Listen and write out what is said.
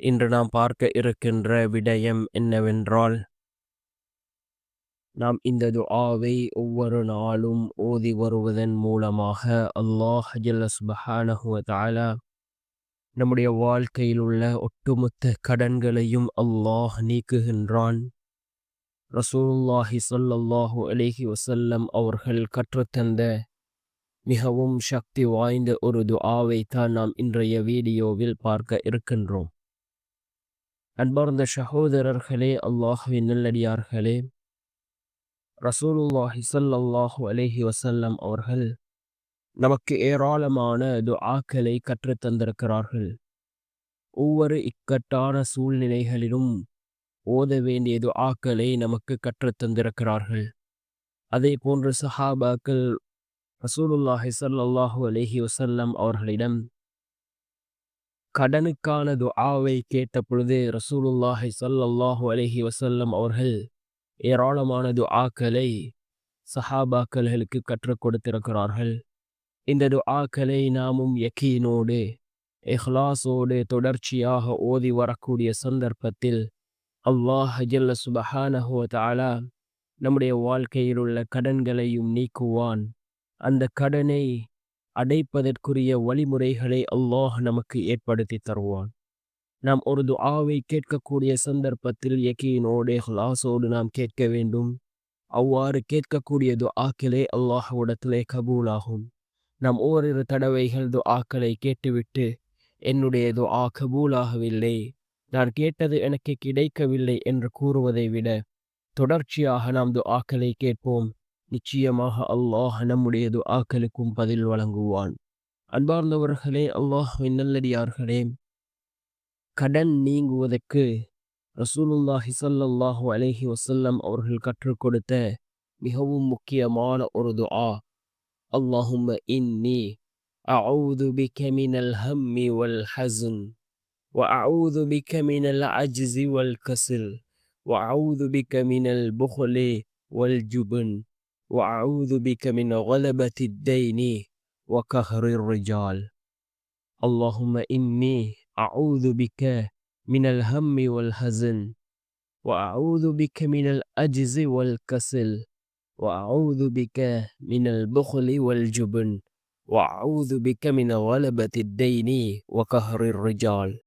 இன்று நாம் பார்க்க இருக்கின்ற விடயம் என்னவென்றால் நாம் இந்த துஆவை ஒவ்வொரு நாளும் ஓதி வருவதன் மூலமாக அல்லாஹ் ஜல்ல நம்முடைய வாழ்க்கையில் உள்ள ஒட்டுமொத்த கடன்களையும் அல்லாஹ் நீக்குகின்றான். ரசூல்லாஹி சொல்லல்லாஹு அலிஹி வசல்லம் அவர்கள் கற்றுத்தந்த மிகவும் சக்தி வாய்ந்த ஒரு துஆவை தான் நாம் இன்றைய வீடியோவில் பார்க்க இருக்கின்றோம். அன்பார்ந்த சகோதரர்களே அல்லாஹுவின் நல்லடியார்களே. ரசூலுல்லாஹி சல்லாஹூ அலேஹி வசல்லம் அவர்கள் நமக்கு ஏராளமான துஆக்களை கற்றுத் தந்திருக்கிறார்கள். ஒவ்வொரு இக்கட்டான சூழ்நிலைகளிலும் ஓத வேண்டிய துஆக்களை நமக்கு கற்றுத் தந்திருக்கிறார்கள். அதே போன்று சஹாபாக்கள் ரசூலுல்லாஹி சல்லாஹூ அலேஹி வசல்லம் அவர்களிடம் கடனுக்கான துஆவை கேட்ட பொழுது ரசூலுல்லாஹி சல்லாஹூ அலஹி வசல்லம் அவர்கள் ஏராளமான துஆக்களை சஹாபாக்கல்களுக்கு கற்றுக் கொடுத்திருக்கிறார்கள். இந்த துஆக்களை நாமும் யக்கீனோடு இஹ்லாஸோடு தொடர்ச்சியாக ஓதி வரக்கூடிய சந்தர்ப்பத்தில் அல்லாஹ் ஜல்ல சுபஹானஹு வ நம்முடைய வாழ்க்கையில் உள்ள கடன்களையும் நீக்குவான். அந்த கடனை அடைப்பதற்குரிய வழிமுறைகளை அல்லாஹ் நமக்கு ஏற்படுத்தி தருவான். நாம் ஒரு துஆவை கேட்கக்கூடிய சந்தர்ப்பத்தில் யக்கீனோடு ஹலாசோடு நாம் கேட்க வேண்டும். அவ்வாறு கேட்கக்கூடிய துஆக்களே அல்லாஹ்விடத்திலே கபூலாகும். நாம் ஓரிரு தடவைகள் துஆக்களை கேட்டுவிட்டு என்னுடைய துஆ கபூலாகவில்லை. நான் கேட்டது எனக்கு கிடைக்கவில்லை என்று கூறுவதை விட தொடர்ச்சியாக நாம் துஆக்களை கேட்போம். நிச்சயமாக அல்லாஹ் நம்முடைய துஆக்களுக்கும் பதில் வழங்குவான் அன்பார்ந்தவர்களே அல்லாஹ் நல்லடியார்களே கடன் நீங்குவதற்கு ரசூலுல்லாஹி ஸல்லல்லாஹு அலைஹி வஸல்லம் அவர்கள் கற்றுக் கொடுத்த மிகவும் முக்கியமான ஒரு துஆ அல்லாஹும்ம இன்னி அஊது பிக மினல் ஹம்மி வல் ஹஸன் وأعوذ بك من العجز والكسل وأعوذ بك من البخل والجبن وأعوذ بك من غلبة الدين وقهر الرجال. اللهم إني أعوذ بك من الهم والحزن وأعوذ بك من العجز والكسل وأعوذ بك من البخل والجبن وأعوذ بك من غلبة الدين وقهر الرجال.